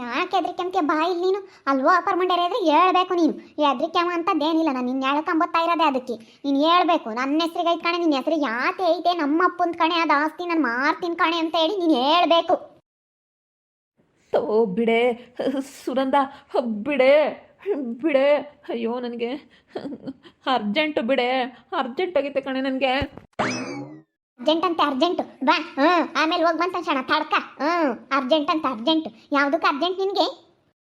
ಯಾಕೆ ಹೆದ್ರಿಕೆಂತೆ ಬಾ ಇಲ್ಲಿ ನೀನು? ಅಲ್ವೋ ಅಪ್ಪರ್ ಮಂಡ್ಯ ಇದ್ರೆ ಹೇಳ್ಬೇಕು ನೀನು. ಹೆದ್ರಿಕೆಮ ಅಂತದ್ದೇನಿಲ್ಲ ನಾನು ನಿನ್ನ ಹೇಳ್ಕೊಂಬತ್ತಾ ಇರೋದೇ ಅದಕ್ಕೆ. ನೀನು ಹೇಳ್ಬೇಕು, ನನ್ನ ಹೆಸ್ರಿಗೆ ಐತೆ ಕಣೆ ನಿನ್ನ ಹೆಸ್ರಿಗೆ ಯಾಕೆ ಐತೆ, ನಮ್ಮ ಅಪ್ಪನ ಕಣೆ, ಅದು ಆಸ್ತಿ, ನಾನು ಮಾರ್ತೀನಿ ಕಣೆ ಅಂತ ಹೇಳಿ ನೀನು ಹೇಳ್ಬೇಕು. ಸೋ ಬಿಡೆ ಸುರಂದ ಬಿಡೆ ಬಿಡೆ. ಅಯ್ಯೋ, ನನಗೆ ಅರ್ಜೆಂಟು ಬಿಡೆ, ಅರ್ಜೆಂಟ್ ಆಗೈತೆ ಕಣೆ ನನಗೆ. ಅರ್ಜೆಂಟ್ ಅಂತ ಅರ್ಜೆಂಟ್ ಬಾ ಹ್ಞೂ. ಆಮೇಲೆ ಹೋಗಿ ಬಂತ ಕ್ಷಣ ತಡ್ಕ. ಹ್ಞೂ. ಅರ್ಜೆಂಟ್ ಅಂತ ಅರ್ಜೆಂಟ್ ಯಾವುದಕ್ಕೆ ಅರ್ಜೆಂಟ್ ನಿನಗೆ?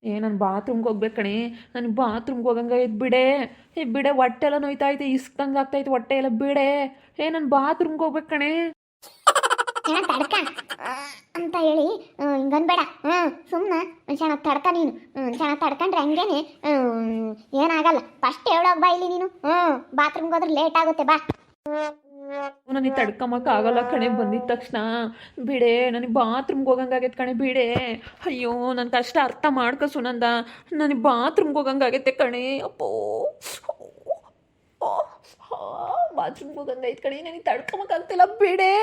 ಏ ನಾನು ಬಾತ್ರೂಮ್ಗೆ ಹೋಗ್ಬೇಕು ಕಣೆ. ನಾನು ಬಾತ್ರೂಮ್ಗೆ ಹೋಗಂಗೆ ಇದು ಬಿಡೆ. ಏ ಬಿಡೆ ಹೊಟ್ಟೆ ಎಲ್ಲ ನೋಯ್ತಾ ಐತೆ ಇಸ್ಕಂಗೆ ಆಗ್ತೈತೆ ಹೊಟ್ಟೆ ಎಲ್ಲ ಬಿಡೆ. ಏ ನಾನು ಬಾತ್ರೂಮ್ಗೆ ಹೋಗ್ಬೇಕು ಕಣೆ. ಕ್ಷಣ ತಡ್ಕ. ಆ, ಅಂತ ಹೇಳಿ ಹಿಂಗನ್ಬೇಡ ಹ್ಞೂ ಸುಮ್ಮನೆ ಕ್ಷಣ ತಡ್ಕ ನೀನು. ಹ್ಞೂ ಕ್ಷಣ ತಡ್ಕೊಂಡ್ರೆ ಹಂಗೇನೆ. ಹ್ಮ್, ಏನಾಗಲ್ಲ. ಫಸ್ಟ್ ಹೇಳೋಗ್ ಬಾ ಇಲ್ಲಿ ನೀನು. ಹ್ಞೂ ಬಾತ್ರೂಮ್ಗೆ ಹೋದ್ರೆ ಲೇಟ್ ಆಗುತ್ತೆ ಬಾ. ನನಗೆ ತಡ್ಕೊಂಬಕ್ಕೆ ಆಗಲ್ಲ ಕಣೆ ಬಂದಿದ ತಕ್ಷಣ ಬಿಡೆ ನನಗೆ ಬಾತ್ರೂಮ್ಗೆ ಹೋಗಂಗಾಗೈತೆ ಕಣೆ ಬಿಡೆ ಅಯ್ಯೋ ನನ್ನ ಕಷ್ಟ ಅರ್ಥ ಮಾಡ್ಕೊ ಸುನಂದ ನನಗೆ ಬಾತ್ರೂಮ್ಗೆ ಹೋಗಂಗಾಗೈತೆ ಕಣೆ ಅಪ್ಪೋ ಬಾತ್ರೂಮ್ಗೆ ಹೋಗಂಗೈತೆ ಕಣೆ ನನಗೆ ತಡ್ಕೊಂಬಕ್ಕಾಗ್ತಿಲ್ಲ ಬಿಡೆ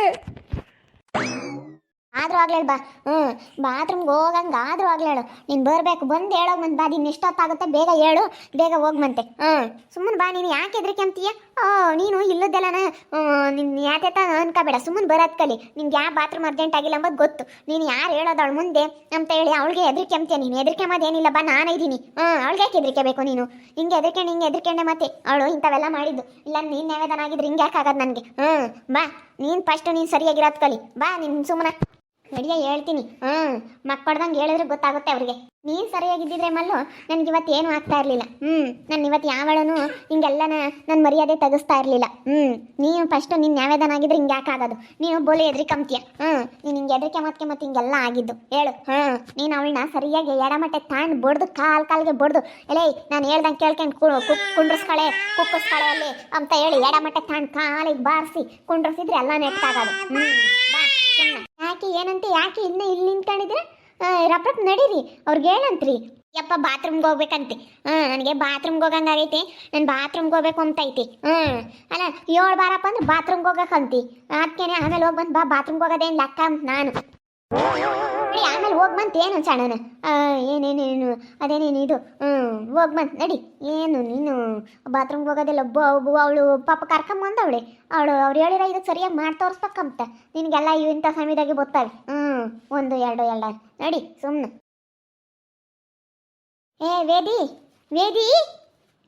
ಆದ್ರೂ ಆಗ್ಲೇಳು ಬಾ. ಹ್ಞೂ ಬಾತ್ರೂಮ್ಗೆ ಹೋಗಂಗೆ ಆದ್ರೂ ಆಗ್ಲೇಳು ನೀನು ಬರಬೇಕು, ಬಂದು ಹೇಳೋಗಿ ಮಂತ ಬಾ. ನೀನು ಎಷ್ಟೊತ್ತಾಗುತ್ತೆ ಬೇಗ ಹೇಳು. ಬೇಗ ಹೋಗ್ಮಂತೆ. ಹ್ಞೂ ಸುಮ್ಮನೆ ಬಾ. ನೀನು ಯಾಕೆ ಹೆದ್ರಿಕೆ ಅಂತೀಯ? ಓ, ನೀನು ಇಲ್ಲದೆಲ್ಲನ ನಿನ್ನ ಯಾಕೆ ಅನ್ಕೋಬೇಡ. ಸುಮ್ಮನೆ ಬರೋದ್ ಕಲಿ. ನಿನ್ಗೆ ಯಾವ ಬಾತ್ರೂಮ್ ಅರ್ಜೆಂಟ್ ಆಗಿಲ್ಲ ಅಂಬೋದು ಗೊತ್ತು. ನೀನು ಯಾರು ಹೇಳೋದು ಅವಳು ಮುಂದೆ ಅಂತ ಹೇಳಿ ಅವಳಿಗೆ ಹೆದ್ರಿಕೆ ಅಂತೀಯ ನೀನು. ಹೆದ್ರಿಕೆ ಏನಿಲ್ಲ, ಬಾ, ನಾನು ಇದ್ದೀನಿ ಹ್ಞೂ ಅವಳಿಗೆ ಯಾಕೆ ಹೆದರಿಕೆ ಬೇಕು ನೀನು? ಹಿಂಗೆ ಹೆದ್ರಿಕೆ ಹಿಂಗೆ ಹೆದ್ರಿಕೆಂಡೆ ಮತ್ತೆ. ಅವಳು ಇಂಥವೆಲ್ಲ ಮಾಡಿದ್ದು. ಇಲ್ಲ, ನೀನು ನೇವೇದನ ಆಗಿದ್ರೆ ಹಿಂಗೆ ಯಾಕೆ ಆಗೋದು ನನಗೆ? ಹ್ಞೂ ಬಾ. ನೀನು ಫಸ್ಟ್ ನೀನು ಸರಿಯಾಗಿರೋದು ಕಲಿ. ಬಾ, ನೀನು ಸುಮ್ಮನೆ ನಡಿಯ ಹೇಳ್ತೀನಿ. ಹ್ಞೂ ಮಕ್ಕಳ್ದಂಗೆ ಹೇಳಿದ್ರೆ ಗೊತ್ತಾಗುತ್ತೆ ಅವ್ರಿಗೆ. ನೀನು ಸರಿಯಾಗಿದ್ದಿದ್ರೆ ಮಲ್ಲು, ನನಗೆ ಇವತ್ತು ಏನು ಆಗ್ತಾ ಇರಲಿಲ್ಲ. ಹ್ಞೂ ನಾನು ಇವತ್ತು ಯಾವಳನು ಹಿಂಗೆಲ್ಲನ ನನ್ನ ಮರ್ಯಾದೆ ತೆಗಿಸ್ತಾ ಇರಲಿಲ್ಲ. ಹ್ಞೂ ನೀನು ಫಸ್ಟು ನಿನ್ನ ಆಗಿದ್ರೆ ಹಿಂಗೆ ಯಾಕೆ ಆಗೋದು? ನೀನು ಎದ್ರಿ ಕಮ್ತೀಯ. ಹ್ಞೂ ನೀನು ಹಿಂಗೆ ಎದ್ರಿಕೆ ಮತ್ತೆ ಮತ್ತೆ ಹಿಂಗೆಲ್ಲ ಆಗಿದ್ದು. ಹೇಳು. ಹ್ಞೂ ನೀನು ಅವಳನ್ನ ಸರಿಯಾಗಿ ಎಡಮಟ್ಟೆ ತಾಂಡ್ ಬಡ್ದು, ಕಾಲು ಕಾಲಿಗೆ ಬಡ್ದು, ಎಲೇ, ನಾನು ಹೇಳ್ದಂಗೆ ಕೇಳ್ಕೊಂಡು ಕುಂಡ್ರಸ್ಕಳೆ, ಕುಕ್ಕಸ್ಕಳೆ ಅಲ್ಲಿ, ಅಂತ ಹೇಳಿ ಎಡಮಟ್ಟೆ ತಾಂಡ್ ಕಾಲಿಗೆ ಬಾರಿಸಿ ಕುಂಡ್ರಸಿದ್ರೆ ಎಲ್ಲ ನೆಟ್ಟಾಗೋದು. ಹ್ಞೂ ಬಾ ಸುಮ್ಮನೆ ಯಾಕೆ ಏನಂತೆ, ಯಾಕೆ ಇನ್ನೂ ಇಲ್ಲಿ ನಿಂತ್ಕೊಂಡಿದ್ರೆ ರಪ್ರಪ್ ನಡೀರಿ, ಅವ್ರಿಗೆ ಹೇಳಂತ್ರಿ. ಯಪ್ಪ, ಬಾತ್ರೂಮ್ಗೆ ಹೋಗ್ಬೇಕಂತೆ. ಹಾಂ ನನಗೆ ಬಾತ್ರೂಮ್ಗೆ ಹೋಗಂಗಾಗೈತೆ ನಾನು ಬಾತ್ರೂಮ್ಗೆ ಹೋಗ್ಬೇಕು ಅಂತೈತಿ ಹಾಂ ಅಲ್ಲ, ಏಳು ಬಾರಪ್ಪ ಅಂದ್ರೆ ಬಾತ್ರೂಮ್ಗೆ ಹೋಗಕ್ಕಂತಿ ಅದಕ್ಕೇನೆ ಆಮೇಲೆ ಹೋಗಿ ಬಂದು ಬಾ, ಬಾತ್ರೂಮ್ಗೆ ಹೋಗೋದೇನು ಲೆಕ್ಕ ನಾನು. ನಡಿ ಆಮೇಲೆ ಹೋಗಿ ಬಂತು. ಏನು ಸಣ್ಣನ ಏನೇನೇನು? ಅದೇನೇನು ಇದು? ಹ್ಞೂ ಹೋಗಿ ಬಂತು. ನಡಿ. ಏನು ನೀನು ಬಾತ್ರೂಮ್ಗೆ ಹೋಗೋದಿಲ್ಲ ಒಬ್ಬ ಅವಳು ಪಾಪ ಕರ್ಕೊಂಬಂದವಳೆ ಅವಳು. ಅವ್ರು ಹೇಳಿರೋ ಇದಕ್ಕೆ ಸರಿಯಾಗಿ ಮಾಡಿ ತೋರಿಸ್ಬೇಕಂತ. ನಿನಗೆಲ್ಲ ಇಂಥ ಸಮಯದಾಗೆ ಗೊತ್ತಾವೆ ಹ್ಞೂ ಒಂದು, ಎರಡು ಎರಡು ನಡಿ ಸುಮ್ಮನೆ ಏ, ವೇದಿ ವೇದಿ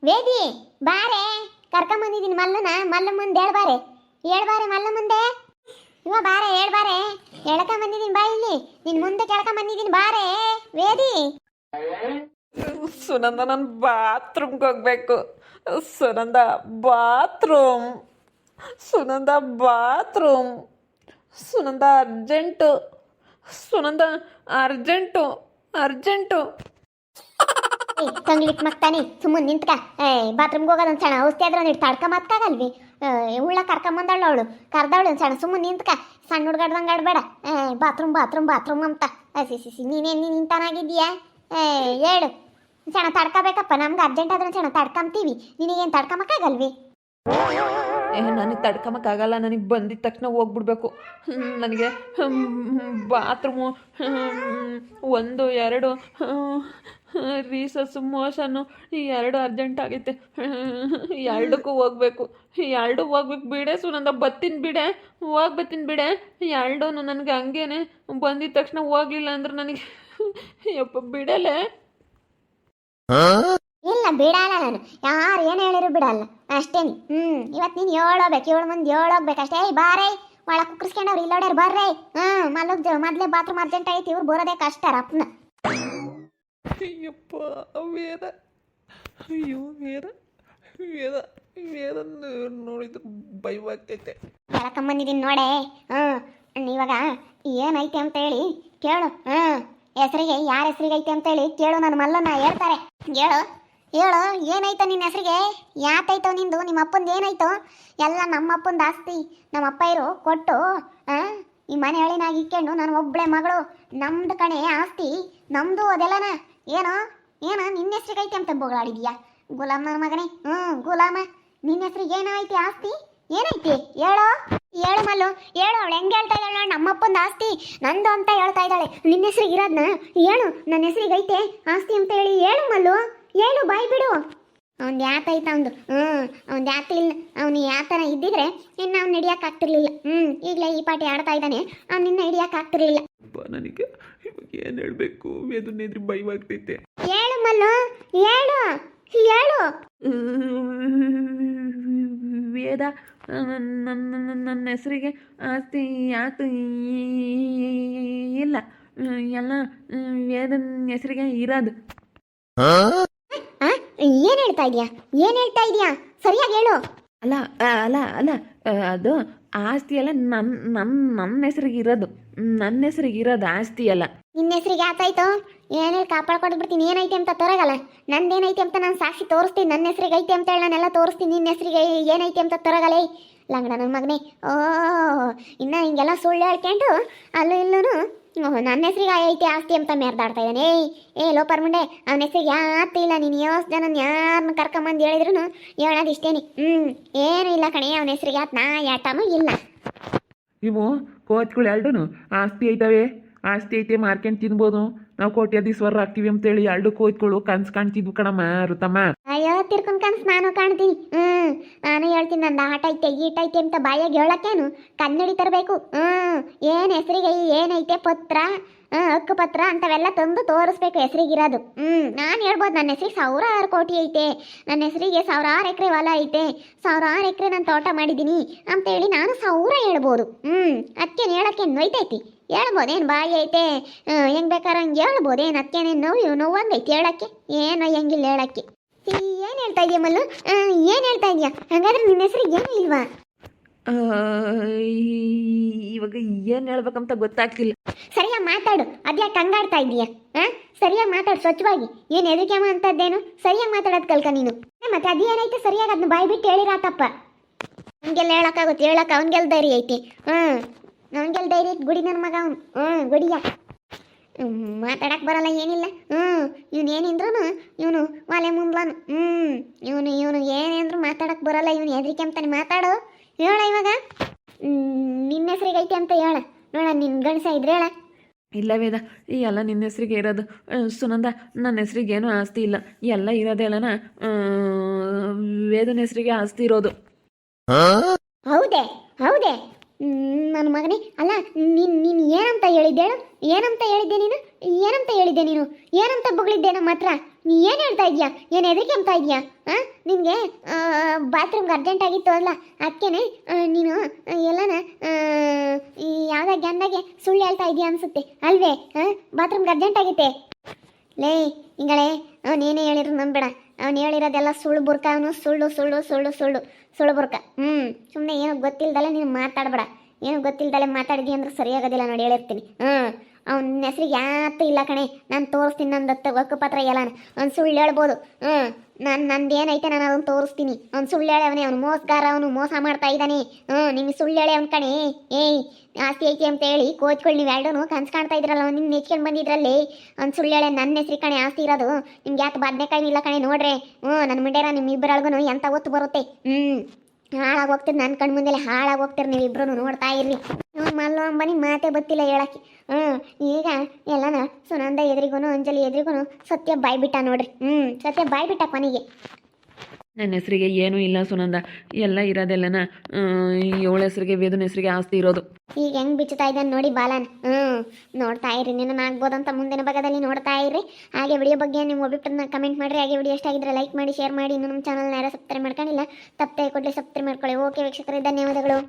ವೇದಿ, ಬಾರೆ. ಕರ್ಕೊಂಬಂದಿದ್ದೀನಿ ಮಲ್ಲನ ಮಲ್ಲ ಮುಂದೆ ಹೇಳ್ಬಾರೆ ಹೇಳ್ಬಾರೆ ಮಲ್ಲ ಮುಂದೆ ಇವ ಬಾರೆ ಹೇಳ್ಬಾರೆ ಬಂದಿದ್ದೀನಿ ಬಾ ಇಲ್ಲಿ. ನಿನ್ ಮುಂದೆ ಕೇಳ್ಕೊಂಬಂದಿದ್ದೀನಿ ಬಾರೆ. ವೇದಿ. ಸುನಂದ ನಾನು ಬಾತ್ರೂಮ್ಗೆ ಹೋಗ್ಬೇಕು. Sunanda bathroom Sunanda bathroom Sunanda urgent Sunanda urgent urgent ಏ ಕಂಗ್ಲಿಟ್ ಮಕ್ತಾನೆ. ಸುಮ್ಮನೆ ನಿಂತ್ಕ. ಏ ಬಾತ್ರೂಮ್ಗೆ ಹೋಗೋದು ಒಂದು ಸಣ್ಣ ಔಷಧಿ ಆದ್ರೆ ಒಂದು ತಡ್ಕೊಂಬತ್ಕಾಗಲ್ವಿ ಉಳ್ಳ ಕರ್ಕೊಂಬಂದಳು ಅವಳು. ಕರ್ದವಳು ಸಣ್ಣ ಸುಮ್ಮನೆ ನಿಂತ್ಕ. ಸಣ್ಣ ಹುಡ್ಗಾಡ್ದಂಗೆ ಆಡಬೇಡ. ಬಾತ್ರೂಮ್ ಬಾತ್ರೂಮ್ ಬಾತ್ರೂಮ್ ಅಂತ. ಸಿ ಸಿ ಸಿ ನೀನೇನು ನೀನು ನಿಂತಾನಾಗಿದ್ದೀಯಾ? ಹೇಳು. ಸಣ್ಣ ತಡ್ಕೋಬೇಕಪ್ಪ. ನಮ್ಗೆ ಅರ್ಜೆಂಟ್ ಆದ್ರೆ ಸಣ್ಣ ತಡ್ಕೊಂತೀವಿ ನಿನಗೇನು ತಡ್ಕೊಂಬಕ್ಕಾಗಲ್ವಿ ಏ, ನನಗೆ ತಡ್ಕೊಂಬಕ್ಕಾಗಲ್ಲ ನನಗೆ ಬಂದಿದ ತಕ್ಷಣ ಹೋಗ್ಬಿಡ್ಬೇಕು. ನನಗೆ ಬಾತ್ರೂಮು ಒಂದು, ಎರಡು ರೀಸಸ್ ಮೋಷನು ಈ ಎರಡು ಅರ್ಜೆಂಟ್ ಆಗೈತೆ. ಎರಡಕ್ಕೂ ಹೋಗ್ಬೇಕು. ಎರಡು ಹೋಗ್ಬೇಕು ಬಿಡೆ ಸುನಂದ. ಬತ್ತಿನ ಬಿಡೆ. ಹೋಗಿ ಬತ್ತಿನ ಬಿಡೆ. ಎರಡೂ ನನಗೆ ಹಂಗೇನೆ. ಬಂದಿದ ತಕ್ಷಣ ಹೋಗ್ಲಿಲ್ಲ ಅಂದ್ರೆ ನನಗೆ ಯಪ್ಪ ಬಿಡಲೆ. ಇಲ್ಲ ಬಿಡಲ್ಲ ನಾನು. ಯಾರು ಏನು ಹೇಳಿದ್ರು ಬಿಡಲ್ಲ. ಅಷ್ಟೇ ಹ್ಮ್ ಇವತ್ತು ನೀನು ಏಳೋಗ್ಬೇಕು ಏಳು ಮಂದಿ ಏಳೋಗ್ಬೇಕು ಅಷ್ಟೇ. ಬಾರೇ. ಒಳ ಕುಕ್ಕರ್ಸ್ಕೊಂಡವ್ರು ಇಲ್ಲೋಡ್ಯಾರ ಬರ್ರೈ. ಹ್ಮ್ ಮಲಗ್ ಮೊದಲೇ ಬಾತ್ರೂಮ್ ಅರ್ಜೆಂಟ್ ಐತಿ. ಇವ್ರು ಬರೋದೇ ಕಷ್ಟ ರಪ್ನ. ಅಯ್ಯಪ್ಪ ವೇದ ಅಯ್ಯೋ ವೇದ ವೇದ ವೇದ ನೋಡಿದ್ರೆ ಭಯವಾಗ್ತೈತೆ. ಕರ್ಕೊಂಬಂದಿದ್ದೀನಿ ನೋಡೆ. ಹ್ಞೂ ಇವಾಗ ಏನೈತೆ ಅಂತ ಹೇಳಿ ಕೇಳು. ಹ್ಞೂ ಹೆಸರಿಗೆ ಯಾರ ಹೆಸರಿಗೆ ಐತೆ ಅಂತ ಹೇಳಿ ಕೇಳು ನನ್ನ ಮಲ್ಲನ್ನ ಹೇಳ್ತಾರೆ. ಹೇಳು ಹೇಳು, ಏನೈತ ನಿನ್ನ ಹೆಸರಿಗೆ? ಯಾತೈತೋ ನಿಂದು ನಿಮ್ಮ ಅಪ್ಪಂದು ಏನಾಯ್ತು ಎಲ್ಲ ನಮ್ಮ ಅಪ್ಪಂದು ಆಸ್ತಿ. ನಮ್ಮ ಅಪ್ಪ ಇರು ಕೊಟ್ಟು ಈ ಮನೆ ಹೇಳಿನಾಗ ಇಕ್ಕೊಂಡು ನಾನು ಒಬ್ಬಳೆ ಮಗಳು. ನಮ್ದು ಕಣೆ ಆಸ್ತಿ. ನಮ್ಮದು ಅದೆಲ್ಲನ? ಏನೋ? ಏನೋ? ನಿನ್ನ ಹೆಸ್ರಿಗೆ ಐತೆ ಅಂತ ಬೊಗಳಾಡಿದ್ಯಾ ನನ್ನ ಮಗನೇ. ಹ್ಞೂ ಗುಲಾಮ. ನಿನ್ನ ಹೆಸ್ರಿಗೆ ಏನೈತಿ ಆಸ್ತಿ? ಏನೈತಿ? ಹೇಳೋ? ಹೇಳು ಮಲ್ಲು. ಹೇಳು, ಅವಳು ಹೆಂಗೆ ಹೇಳ್ತಾ ಇದ್ದಾಳೆ ನಮ್ಮಪ್ಪಂದು ಆಸ್ತಿ. ನಂದು ಅಂತ ಹೇಳ್ತಾ ಇದ್ದಾಳೆ. ನಿನ್ನ ಹೆಸ್ರಿಗೆ ಇರೋದ್ನ? ಹೇಳು ನನ್ನ ಹೆಸ್ರಿಗೆ ಐತೆ ಆಸ್ತಿ ಅಂತ ಹೇಳಿ ಹೇಳು ಮಲ್ಲು. ಹೇಳು ಬಾಯ್ ಬಿಡು ಅವ್ನು ಯಾತ ಐತ ಅವ್ನು ಹ್ಞೂ ಅವ್ನು ಯಾತ ಇಲ್ಲ ಅವನು ಯಾತನ ಇದ್ದಿದ್ರೆ ಇನ್ನು ಅವ್ನು ಹಿಡಿಯಕ್ ಆಗ್ತಿರ್ಲಿಲ್ಲ. ಹ್ಞೂ ಈಗಲೇ ಈ ಪಾಟಿ ಆಡ್ತಾ ಇದ್ದಾನೆ. ಅವ್ನು ನಿನ್ನ ಹಿಡಿಯಕ್ ಆಗ್ತಿರ್ಲಿಲ್ಲ. ಅಪ್ಪ ನನಗೆ ಇವಾಗ ಏನು ಹೇಳಬೇಕು? ವೇದನೆದ್ರಿ ಭಯವಾಗ್ತೈತೆ ಹೇಳು ಮಲ್ಲು ಹೇಳು ಹೇಳು. ವೇದ ನನ್ನ ನನ್ನ ಹೆಸರಿಗೆ ಆಸ್ತಿ ಯಾತು ಇಲ್ಲ. ಎಲ್ಲ ವೇದನ ಹೆಸರಿಗೆ ಇರೋದು. ಏನು ಹೇಳ್ತಾ ಇದೀಯಾ? ಏನು ಹೇಳ್ತಾ ಇದೀಯಾ? ಸರಿಯಾಗಿ ಹೇಳು. ಅಲ್ಲ ಅಲ್ಲ ಅಲ್ಲ ಅದು ಆಸ್ತಿ ಎಲ್ಲ ನನ್ನ ನನ್ನ ನನ್ನ ಹೆಸರಿಗೆ ಇರೋದು. ನನ್ನ ಹೆಸರಿಗೆ ಇರೋದು ಆಸ್ತಿ ಅಲ್ಲ ನಿನ್ನ ಹೆಸರಿಗೆ ಆತಾಯ್ತು ಏನೇ ಕಾಪಾಡ್ಕೊಂಡು ಬಿಡ್ತೀನಿ. ಏನೈತೆ ಅಂತ ತೋರಗಲ್ಲ. ನಂದೇನೈತೆ ಅಂತ ನಾನು ಸಾಕ್ಷಿ ತೋರಿಸ್ತೀನಿ. ನನ್ನ ಹೆಸರಿಗೆ ಐತೆ ಅಂತ ಹೇಳಿ ನಾನೆಲ್ಲ ತೋರಿಸ್ತೀನಿ. ನಿನ್ನ ಹೆಸರಿಗೆ ಏನೈತೆ ಅಂತ ತೊರಗಲೇ. ಲಂಗಡ ನನ್ನ ಮಗನೇ. ಓ ಇನ್ನ ಹಿಂಗೆಲ್ಲ ಸುಳ್ಳು ಹೇಳ್ಕೊಂಡು ಅಲ್ಲೂ ಇಲ್ಲೂ ನನ್ನ ಹೆಸರಿಗೆ ಐತಿ ಆಸ್ತಿ ಅಂತ ಮೇರ್ದಾಡ್ತಾ ಇದ್ದಾನೆ. ಏಯ್, ಏ, ಲೋಪರ್ ಮುಂಡೆ, ಅವನ ಹೆಸರಿಗೆ ಯಾತಿ ಇಲ್ಲ ನೀನು. ಯೋಸ್ ಜನ ಯಾರನ್ನ ಕರ್ಕೊಂಬಂದು ಹೇಳಿದ್ರು ಹೇಳೋದು ಇಷ್ಟೇನಿ. ಹ್ಞೂ ಏನೂ ಇಲ್ಲ ಕಣೆ, ಅವನ ಹೆಸರಿಗೆ ಆತ ನಾ ಯಾಟನೂ ಇಲ್ಲ. ಇವು ಕೋಚ್ಗಳು ಎರಡೂ ಆಸ್ತಿ ಐತವೆ. ಆಸ್ತಿ ಐತೆ ಮಾರ್ಕೆಂಡ್ ತಿನ್ಬೋದು. ನಾವು ಕೋಟ್ಯಾಧೀಶ್ವರ ಆಗ್ತೀವಿ ಅಂತೇಳಿ ಎರಡು ಕೋಚ್ಗಳು ಕನ್ಸು ಕಾಣ್ತಿದ್ವು ಕಣಮ್ಮ ಅಯ್ಯೋ ತಿರ್ಕೊಂಡ್ ಕನ್ಸ್ ನಾನು ಕಾಣ್ತೀನಿ. ಹ್ಮ್, ನಾನು ಹೇಳ್ತೀನಿ ನನ್ನ ಆಟ ಐತೆ ಗೀಟ ಐತೆ ಅಂತ ಬಾಯಾಗ ಹೇಳಕ್ಕೇನು? ಕನ್ನಡಿ ತರಬೇಕು. ಹ್ಮ್, ಏನ್ ಹೆಸರಿಗೆ ಏನೈತೆ ಪತ್ರ? ಹಕ್ಕು ಪತ್ರ ಅಂತವೆಲ್ಲ ತಂದು ತೋರಿಸ್ಬೇಕು ಹೆಸರಿಗಿರೋದು. ಹ್ಮ್, ನಾನು ಹೇಳ್ಬೋದು ನನ್ನ ಹೆಸರಿಗೆ ಸಾವಿರಾರು ಕೋಟಿ ಐತೆ. ನನ್ನ ಹೆಸರಿಗೆ ಸಾವಿರಾರು ಎಕರೆ ಹೊಲ ಐತೆ. ಸಾವಿರಾರು ಎಕರೆ ನಾನು ತೋಟ ಮಾಡಿದ್ದೀನಿ ಅಂತೇಳಿ ನಾನು ಸಾವಿರ ಹೇಳ್ಬೋದು. ಹ್ಮ್ ಅದಕ್ಕೇನು ಹೇಳಕ್ಕೆ ನೋಯ್ತೈತಿ? ಹೇಳ್ಬೋದೇನು ಬಾಯಿ ಐತೆ? ಹೆಂಗ್ ಬೇಕಾದ್ರೆ ಹಂಗೆ ಹೇಳ್ಬೋದೇನು? ಅದಕ್ಕೇನೇನು ನೋವು ನೋವೊಂದೈತಿ ಹೇಳಕ್ಕೆ? ಏನು ಹೆಂಗಿಲ್ಲ ಹೇಳಕ್ಕೆ? ಏನು ಹೇಳ್ತಾ ಇದೀಯ ಮಲ್ಲು? ಏನು ಹೇಳ್ತಾ ಇದೀಯ? ಹಾಗಾದ್ರೆ ನಿನ್ನ ಹೆಸರು ಏನು ಇಲ್ವಾ? ಇವಾಗ ಏನು ಹೇಳ್ಬೇಕಂತ ಗೊತ್ತಾಗ್ತಿಲ್ಲ. ಸರಿಯಾಗಿ ಮಾತಾಡು. ಅದ್ಯಾ ಕಂಗಾಡ್ತಾ ಇದೀಯಾ ಆ? ಸರಿಯಾಗಿ ಮಾತಾಡು ಸ್ವಚ್ಛವಾಗಿ. ಏನು ಹೆದರಿಕೆಮ ಅಂತದ್ದೇನು? ಸರಿಯಾಗಿ ಮಾತಾಡೋದು ಕಲ್ಕ ನೀನು. ಮತ್ತೆ ಅದೇನೈತೆ ಸರಿಯಾಗಿ ಅದನ್ನ ಬಾಯಿ ಬಿಟ್ಟು ಹೇಳಿರಾತಪ್ಪ. ಹಂಗೆಲ್ಲ ಹೇಳಕ್ಕಾಗುತ್ತೆ ಹೇಳಕ್ಕ ಅವನಿಗೆಲ್ಲ ಧೈರ್ಯ ಐತಿ. ಹ್ಞೂ ಅವನಿಗೆಲ್ಲ ಧೈರ್ಯ ಐತಿ ಗುಡಿ ನನ್ನ ಮಗ ಅವನು. ಹ್ಞೂ ಗುಡಿಯ. ಮಾತಾಡಕ್ ಬರಲ್ಲ ಏನಿಲ್ಲ. ಹ್ಞೂ ಇವನು ಏನಿಂದ್ರೂ ಇವನು ಒಲೆ ಮುಂದ್ಲನು. ಹ್ಞೂ ಇವನು ಇವನು ಏನೇಂದ್ರು ಮಾತಾಡಕ್ ಬರಲ್ಲ ಇವನು ಹೆದರಿಕೆ ಅಂತಾನೆ ಮಾತಾಡು. ಹೇಳ ಇವಾಗ. ಹ್ಮ್, ನಿನ್ನ ಹೆಸರಿಗೆ ಐತೆ ಅಂತ ಹೇಳ. ನೋಡ ನಿನ್ನ ಗಣಸ ಇದ್ರೆ ಹೇಳ. ಇಲ್ಲ ವೇದ ಈ ಎಲ್ಲ ನಿನ್ನ ಹೆಸರಿಗೆ ಇರೋದು ಸುನಂದ ನನ್ನ ಹೆಸರಿಗೆ ಏನೂ ಆಸ್ತಿ ಇಲ್ಲ. ಎಲ್ಲ ಇರೋದೆಲ್ಲನ ಆ, ವೇದನ ಹೆಸರಿಗೆ ಆಸ್ತಿ ಇರೋದು. ಹೌದೇ ಹೌದೇ. ನನ್ನ ಮಗನೇ ಅಲ್ಲ ನೀನು ನೀನು ಏನಂತ ಹೇಳಿದ್ದೆ ಹೇಳು? ಏನಂತ ಹೇಳಿದ್ದೆ ನೀನು? ಏನಂತ ಹೇಳಿದ್ದೆ ನೀನು? ಏನಂತ ಬೊಗಳಿದ್ದೆ ನಮ್ಮ ಹತ್ರ? ನೀ ಏನು ಹೇಳ್ತಾ ಇದೀಯಾ ಏನು ಹೆದರಿಕೆ ಅಂತ ಇದೀಯಾ ಹಾಂ ನಿನಗೆ ಬಾತ್ರೂಮ್ಗೆ ಅರ್ಜೆಂಟ್ ಆಗಿತ್ತು ಅಲ್ಲ ಅದಕ್ಕೇನೆ ನೀನು ಆ, ಎಲ್ಲನ ಆ, ಯಾವುದೇ ಗ್ಯಾನ್ದಾಗೆ ಸುಳ್ಳು ಹೇಳ್ತಾ ಇದೀಯಾ ಅನ್ಸುತ್ತೆ ಅಲ್ವೇ? ಹಾಂ ಬಾತ್ರೂಮ್ಗೆ ಅರ್ಜೆಂಟ್ ಆಗೈತೆ. ಲೇ ಹಿಂಗಳೇ ನೀನೇ ಹೇಳಿದ್ರು ನಂಬೇಡ ಅವ್ನು ಹೇಳಿರೋದೆಲ್ಲ ಸುಳ್ಳು ಬುರ್ಕ ಅವನು. ಸುಳ್ಳು ಸುಳ್ಳು ಸುಳ್ಳು ಸುಳ್ಳು ಸುಳ್ಳು ಬುರ್ಕ. ಹ್ಞೂ ಸುಮ್ಮನೆ ಏನು ಗೊತ್ತಿಲ್ದಲೆ ನೀನು ಮಾತಾಡಬೇಡ. ಏನು ಗೊತ್ತಿಲ್ದಲೆ ಮಾತಾಡಿದಿ ಅಂದ್ರೆ ಸರಿಯಾಗೋದಿಲ್ಲ ನೋಡಿ, ಹೇಳಿರ್ತೀನಿ. ಹ್ಞೂ ಅವ್ನ ಹೆಸ್ರಿಗೆ ಯಾತು ಇಲ್ಲ ಕಣೆ. ನಾನು ತೋರಿಸ್ತೀನಿ, ನಂದು ಹಕ್ಕು ಪತ್ರ ಎಲ್ಲ ಅವ್ನು ಸುಳ್ಳು ಹೇಳ್ಬೋದು. ಹ್ಞೂ ನಾನು ನಂದು ಏನೈತೆ ನಾನು ಅದನ್ನು ತೋರಿಸ್ತೀನಿ. ಅವ್ನು ಸುಳ್ಳು ಹೇಳವನೇ, ಅವ್ನು ಮೋಸಗಾರ, ಅವನು ಮೋಸ ಮಾಡ್ತಾ ಇದ್ದಾನೆ. ಹ್ಞೂ ನಿಮಗೆ ಸುಳ್ಳು ಹೇಳಿ ಅವ್ನ ಕಣೆ. ಏಯ್, ಆಸ್ತಿ ಐತಿ ಅಂತ ಹೇಳಿ ಕೋಚ್ಗಳು ನೀವು ಎರಡೂ ಕನ್ಸು ಕಾಣ್ತಾ ಇದ್ರಲ್ಲ, ಅವ್ನು ನಿನ್ನ ನೆಚ್ಕೊಂಡು ಬಂದಿದ್ರಲ್ಲಿ. ಅವ್ನು ಸುಳ್ಳು ಹೇಳಿ ನನ್ನ ಹೆಸ್ರಿ ಕಣೆ ಆಸ್ತಿ ಇರೋದು. ನಿಮ್ಗೆ ಯಾಕೆ ಬದನೆಕಾಯಿ ಇಲ್ಲ ಕಣೆ ನೋಡ್ರಿ. ಹ್ಞೂ ನನ್ನ ಮಂಡೇರ ನಿಮ್ಮ ಇಬ್ಬರೊಳಗೂ ಎಂತ ಒತ್ತು ಬರುತ್ತೆ. ಹ್ಞೂ ಹಾಳಾಗಿ ಹೋಗ್ತೀರಿ ನನ್ನ ಕಣ್ಮುಂದೆಲೆ ಹಾಳಾಗಿ ಹೋಗ್ತೀರಿ ನೀವು ಇಬ್ಬರೂ ನೋಡ್ತಾ ಇರ್ರಿ. ಮಲ್ಲು ಅಂಬನಿ ಮಾತೇ ಗೊತ್ತಿಲ್ಲ ಹೇಳಕ್ಕೆ. ಹ್ಞೂ ಈಗ ಎಲ್ಲನ ಸುನಂದ ಎದುರಿಗೂ ಅಂಜಲಿ ಎದುರಿಗೂ ಸತ್ಯ ಬಾಯ್ಬಿಟ್ಟ ನೋಡ್ರಿ. ಹ್ಞೂ ಸತ್ಯ ಬಾಯ್ಬಿಟ್ಟ ಕೊನೆಗೆ. ನನ್ನ ಹೆಸರಿಗೆ ಏನೂ ಇಲ್ಲ ಸುನಂದ. ಎಲ್ಲ ಇರೋದೆಲ್ಲನ ಏಳು ಹೆಸರಿಗೆ ವೇದನ ಹೆಸರಿಗೆ ಆಸ್ತಿ ಇರೋದು. ಈಗ ಹೆಂಗ್ ಬಿಚ್ಚುತ್ತಾ ಇದ್ದಾನೆ ನೋಡಿ ಬಾಲನ್. ಹ್ಮ್ ನೋಡ್ತಾ ಇರಿ ನಿನ್ನ ಆಗ್ಬೋದಂತ ಮುಂದಿನ ಭಾಗದಲ್ಲಿ ನೋಡ್ತಾ ಇರಿ ಹಾಗೆ ವಿಡಿಯೋ ಬಗ್ಗೆ ನಿಮ್ಮ ಅಭಿಪ್ರಾಯನ ಕಮೆಂಟ್ ಮಾಡ್ರಿ. ಹಾಗೆ ವಿಡಿಯೋ ಎಷ್ಟಾಗಿದ್ರೆ ಲೈಕ್ ಮಾಡಿ ಶೇರ್ ಮಾಡಿ. ಇನ್ನು ನಮ್ಮ ಚಾನಲ್ನ ಯಾರು ಸಬ್ಸ್ಕ್ರೈಬ್ ಮಾಡ್ಕೊಂಡಿಲ್ಲ ತಪ್ಪದೆ ಕೊಡಲಿ ಸಬ್ಸ್ಕ್ರೈಬ್ ಮಾಡ್ಕೊಳ್ಳಿ. ಓಕೆ ವೀಕ್ಷಕರೇ ಧನ್ಯವಾದಗಳು.